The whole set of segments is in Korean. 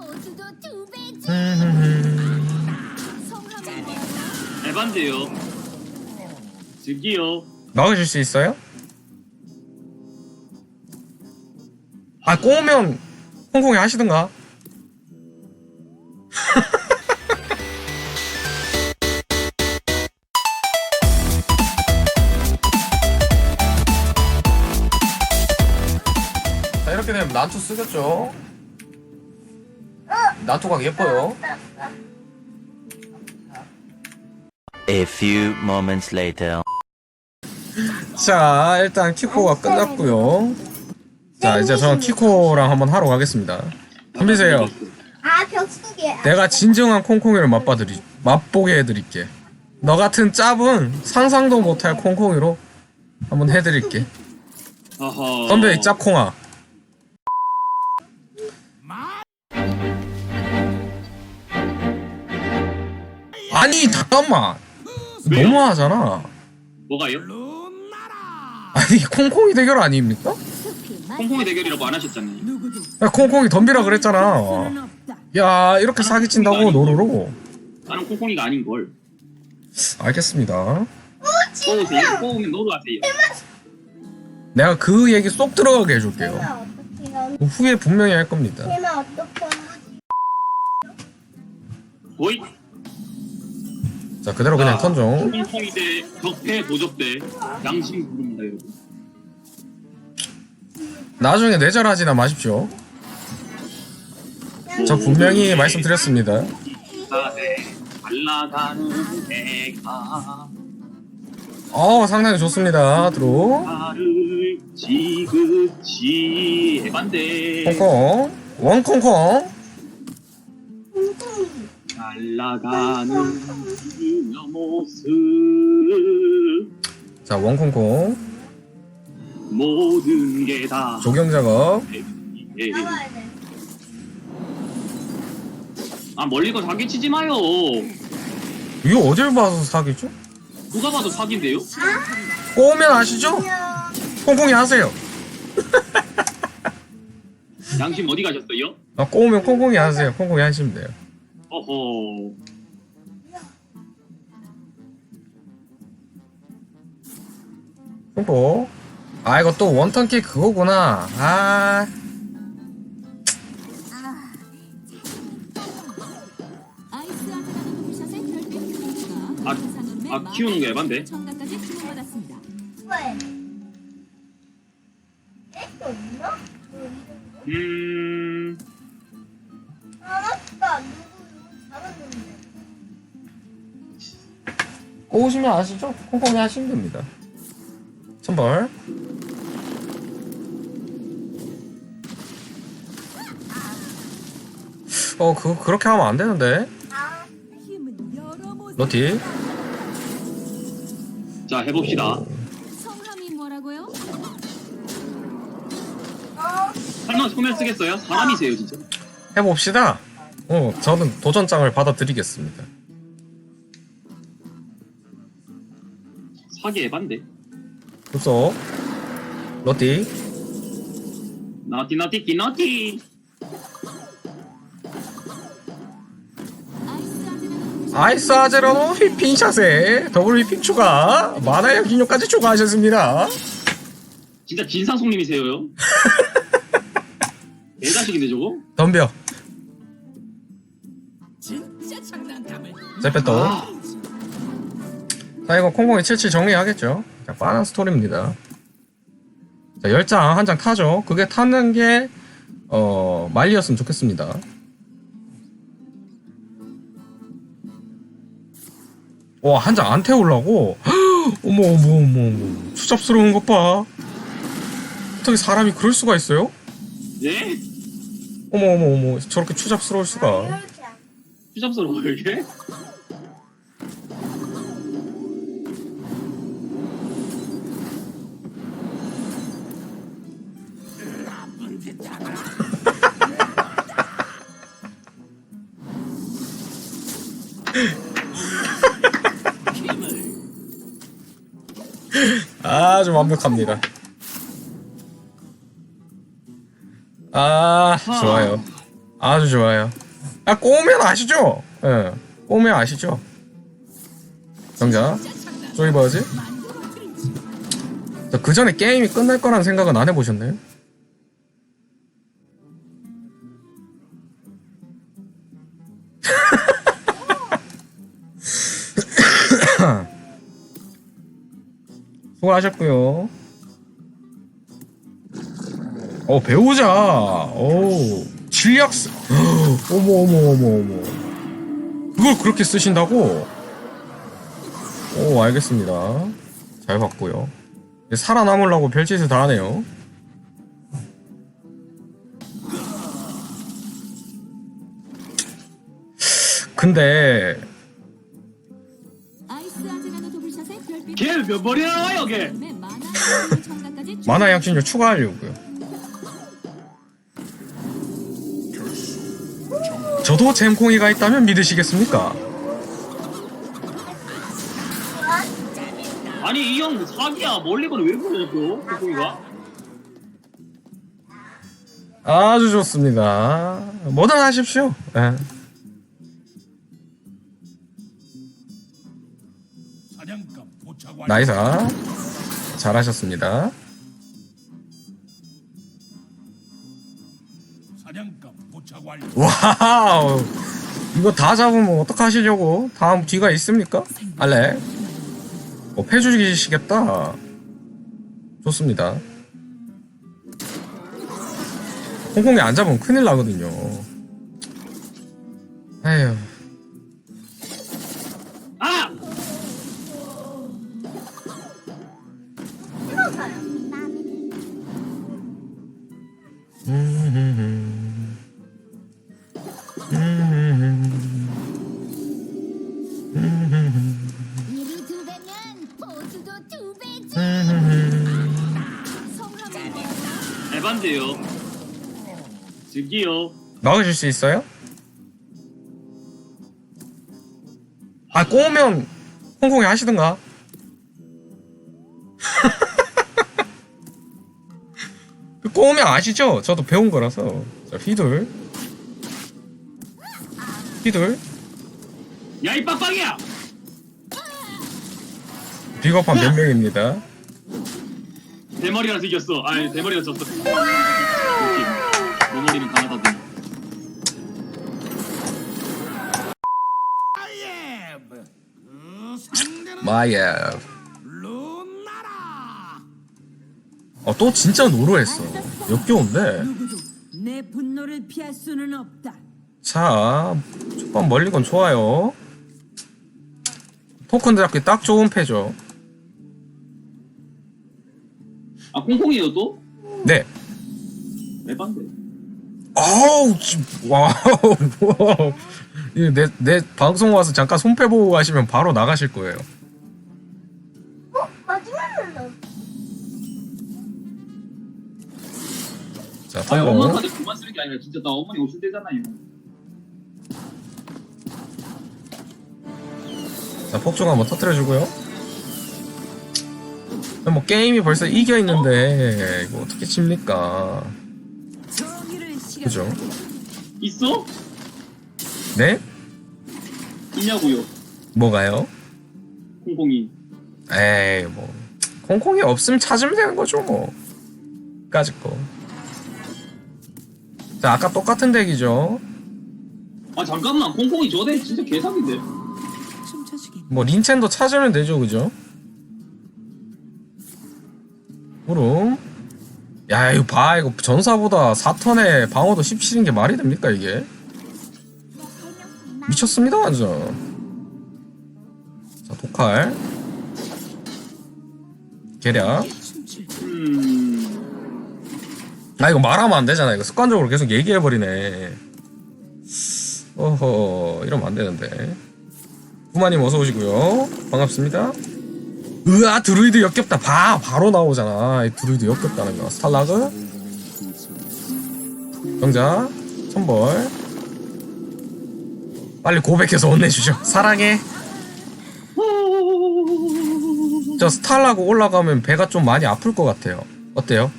보수도 두 배지. 뭐야? 에반데요. 즉기요. 막으실 수 있어요? 아 꼬우면 홍콩이 하시든가 자 이렇게 되면 난투 쓰겠죠 난투가 예뻐요 A few moments later. 자 일단 키코가 끝났고요 자 이제 저는 키코랑 한번 하러 가겠습니다 덤비세요 아 벽속에 내가 진정한 콩콩이를 맛봐드리 맛보게 해드릴게. 너 같은 짭은 상상도 못할 콩콩이로 한번 해드릴게. 어허. 덤벼 이 짭콩아. 아니 잠깐만 왜요? 너무하잖아. 뭐가요? 아니 콩콩이 대결 아닙니까? 콩콩이 대결이라고 안 하셨잖아요. 야, 콩콩이 덤비라 그랬잖아. 야 이렇게 사기친다고 노루로. 나는 콩콩이가 아닌 걸. 알겠습니다. 노루하세요. 내가 그 얘기 쏙 들어가게 해줄게요. 어떡해요 후회 분명히 할 겁니다. 어떡해 보이. 자 그대로 그냥 자, 턴종 대 적폐 도적대 양심 부릅니다 여러분. 나중에 내절하지나 마십시오. 저 분명히 말씀드렸습니다. 아네 날라가는 애가 어 상당히 좋습니다. 드로. 나를 해반대. 콩콩. 원콩콩 날라가는 그녀 모습 자 원콩콩 모든 게다 조경 작업 아 멀리 거 사기 치지 마요 이거 어딜 봐서 사기죠? 누가 봐도 사기인데요? 꼬우면 아시죠? 콩콩이 하세요 양심 어디 가셨어요? 아, 꼬우면 콩콩이 하세요 콩콩이 하시면 돼요 어허 콩콩 아 이거 또 원턴 킥 그거구나 아 아, 아, 키우는 에반데? 왜? 애또 있나? 음 알았다 꼬우시면 아시죠? 콩콩이 하시면 됩니다 천벌 어, 그, 그렇게 하면 안 되는데. 너티? 자 해봅시다 성함이 뭐라고요? 어? 설마 소멸 쓰겠어요? 사람이세요 진짜 해봅시다. 어, 저는 도전장을 받아드리겠습니다. 사기 에반데 급소. 너티? 나티 나티 기 나티 아이스 아즈라는 홈샷 아이스 아제로노 휘핑 샷에 더블 휘핑 추가. 만화의 기념까지 추가하셨습니다. 진짜 진상송님이세요 애자식인데 저거? 덤벼. 아, 자, 이거 콩콩이 77 정리하겠죠? 자, 빠른 스토리입니다. 자, 열 장, 한 장 타죠? 그게 타는 게, 어, 말리였으면 좋겠습니다. 와, 한 장 안 태우려고? 어머, 어머, 어머, 어머. 추잡스러운 것 봐. 어떻게 사람이 그럴 수가 있어요? 예? 어머, 어머, 어머. 저렇게 추잡스러울 수가. 추잡스러워 이게? 아주 완벽합니다. 아, 좋아요. 아주 좋아요. 아 꼬우면 아시죠? 예, 꼬우면 아시죠? 정자, 조이버즈. 그 전에 게임이 끝날 거란 생각은 안 해보셨나요? 수고하셨고요. 어 배우자. 오 진리학스. 어머 어머 어머 어머. 그걸 그렇게 쓰신다고? 오 알겠습니다. 잘 봤고요. 살아남으려고 별짓을 다 하네요. 근데 걔 다음에 만화 청각까지 만화 양신료 추가하려고요. 저도 잼콩이가 있다면 믿으시겠습니까? 아니 이 형 사기야 멀리건을 왜 보내냐고 콩콩이가 아주 좋습니다. 뭐든 하십시오. 예. 나이사 잘하셨습니다. 와우 이거 다 잡으면 어떡하시려고? 다음 뒤가 있습니까? 알레 어, 패주시겠다. 좋습니다. 홍콩이 안 잡으면 큰일 나거든요. 에휴. 즐기요. 막으실 수 있어요? 아 꼬우면 홍콩이 하시든가? 그 꼬우면 아시죠? 저도 배운 거라서. 자 휘둘. 휘둘. 야 이 빡빡이야! 비겁한 몇 명입니다. 대머리라서 이겼어. 아니 대머리가 졌어 강하다더니 마예 루나라. 어또 진짜 노로했어. 역겨운데 누구도 내 분노를 피할 수는 없다. 자 첫번 멀리건 좋아요. 토큰 잡기 딱 좋은 패죠. 아 콩콩이요 또? 네. 에반데 아우, 지- 와우, 와우. 이거 내, 내 방송 와서 잠깐 손패 보고 가시면 바로 나가실 거예요. 어? 마지막으로 자, 아니 엄마 성공. 카드 그만 쓰는 게 아니라 진짜 나 어머니 오실 때잖아요 자, 폭죽 한번 터트려주고요. 뭐, 게임이 벌써 이겨 있는데, 이거 어떻게 칩니까? 그죠? 있어? 네? 있냐고요 뭐가요? 콩콩이 에이, 뭐. 콩콩이 없으면 찾으면 되는 거죠, 뭐. 까짓 거. 자, 아까 똑같은 덱이죠. 아 잠깐만 콩콩이 저대 진짜 개사기인데. 뭐 린첸도 찾으면 되죠 그죠? 그럼 야 이거 봐. 이거 전사보다 4턴에 방어도 17인 게 말이 됩니까 이게? 미쳤습니다 완전 자 독칼 계략. 아 이거 말하면 안 되잖아. 이거 습관적으로 계속 얘기해버리네. 어허 이러면 안 되는데. 후마님 어서 오시고요. 반갑습니다 으아 드루이드 역겹다 봐 바로 나오잖아 이 드루이드 역겹다는 거 스탈라그 정자 천벌 빨리 고백해서 혼내주죠 사랑해 저 스탈라그 올라가면 배가 좀 많이 아플 것 같아요 어때요?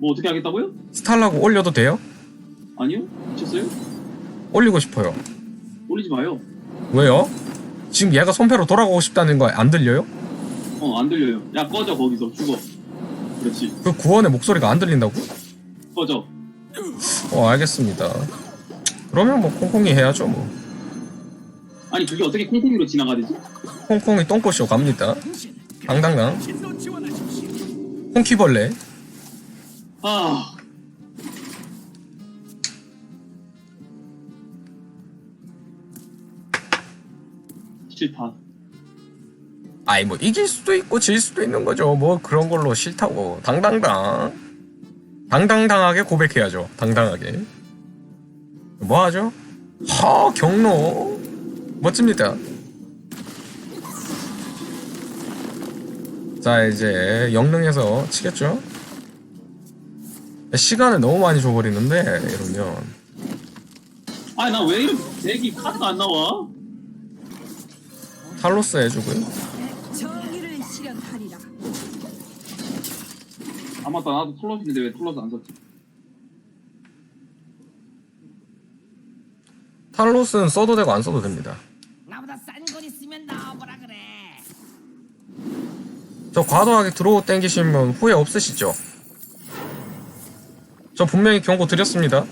뭐 어떻게 하겠다고요? 스탈라고 올려도 돼요? 아니요? 미쳤어요? 올리고 싶어요. 올리지 마요. 왜요? 지금 얘가 손패로 돌아가고 싶다는 거 안 들려요? 어, 안 들려요. 야, 꺼져, 거기서. 죽어. 그렇지. 그 구원의 목소리가 안 들린다고? 꺼져. 어 알겠습니다. 그러면 뭐 콩콩이 해야죠 뭐. 아니, 그게 어떻게 콩콩이로 지나가되지? 콩콩이 똥꼬쇼 갑니다. 당당당. 콩키벌레. 아. 싫다. 아이 뭐 이길 수도 있고 질 수도 있는 거죠. 뭐 그런 걸로 싫다고. 당당당. 당당당하게 고백해야죠. 당당하게. 뭐 하죠? 하 경로. 멋집니다. 자 이제 영능에서 치겠죠? 시간을 너무 많이 줘버리는데 이러면 아니, 나 왜 이렇게 대기 카드가 안 나와? 탈로스 해주고요. 아, 맞다. 나도 툴러스인데 왜 툴러스 안 썼지? 탈로스는 써도 되고 안 써도 됩니다. 나보다 싼 건 있으면 나와보라 그래. 저 과도하게 들어오 땡기시면 후회 없으시죠? 저 분명히 경고 드렸습니다.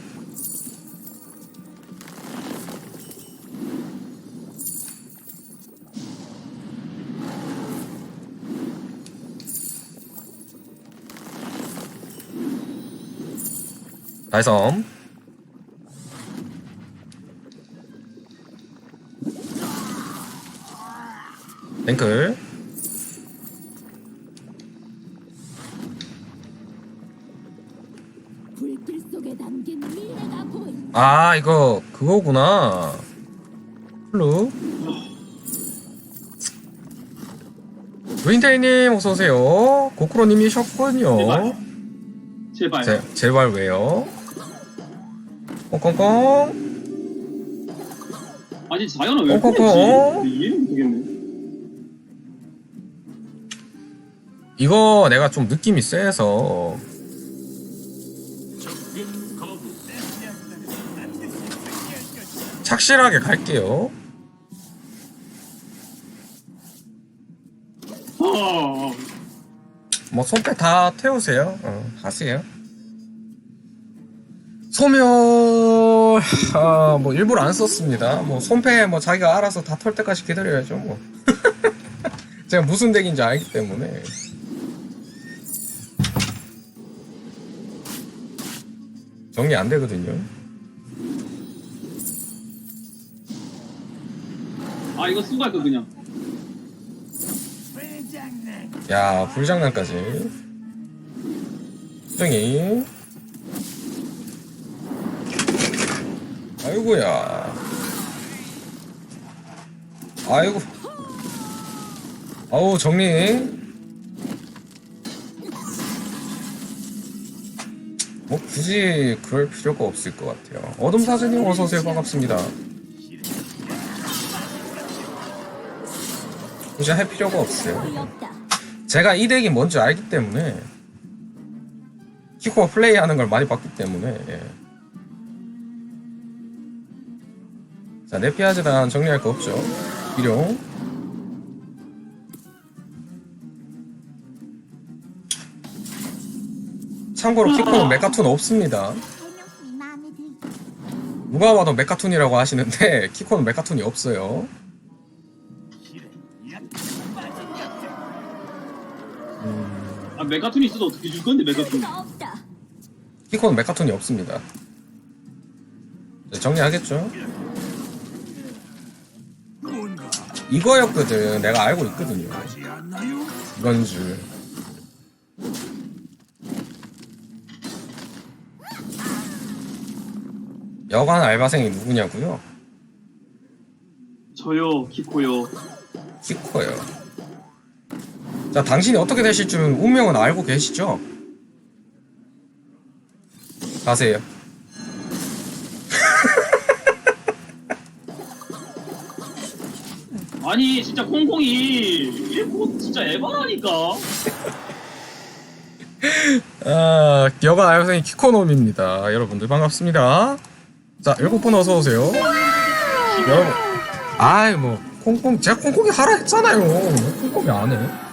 미래가 보인다. 아 이거 그거구나 플루 루인테이님 어서오세요 고쿠로님이셨군요 제발. 제발. 제, 제발 왜요? 꽁꽁꽁 아니, 자연은 왜. 그랬지? 이해를 못하겠네. 이거 내가 좀 느낌이 세서 착실하게 갈게요 아, 뭐 손패 다 태우세요. 어, 하세요. 소멸 아 뭐 일부러 안 썼습니다. 뭐 손패 뭐 자기가 알아서 다 털 때까지 기다려야죠. 뭐 제가 무슨 덱인지 알기 때문에 정리 안 되거든요. 아 이거 쓰고 할 거 그냥. 야 불장난까지. 수정이. 아이고야. 아이고. 아우 정리. 뭐 굳이 그럴 필요가 없을 것 같아요. 어둠 사진님 어서 오세요 반갑습니다. 굳이 할 필요가 없어요. 제가 이 덱이 뭔지 알기 때문에 키코가 플레이하는 걸 많이 봤기 때문에 예. 자 네피아즈단 정리할 거 없죠. 일용. 참고로 키코는 메카톤 없습니다. 누가 봐도 메카톤이라고 하시는데 키코는 메카톤이 없어요. 아 메가톤이 있어도 어떻게 줄 건데 메가톤. 키코는 메카톤이 없습니다. 네, 정리하겠죠 이거였거든 내가 알고 있거든요? 이건 줄. 여관 알바생이 누구냐고요? 저요 키코요. 키코요. 자, 당신이 어떻게 되실 줄은 운명은 알고 계시죠? 가세요. 아니 진짜 콩콩이 이거 진짜 에바라니까. 아, 여가 아여생이 키코놈입니다. 여러분들 반갑습니다. 자, 일곱 분 어서 오세요. 여러분, 아이 뭐 콩콩 제가 콩콩이 하라 했잖아요. 왜 콩콩이 안 해?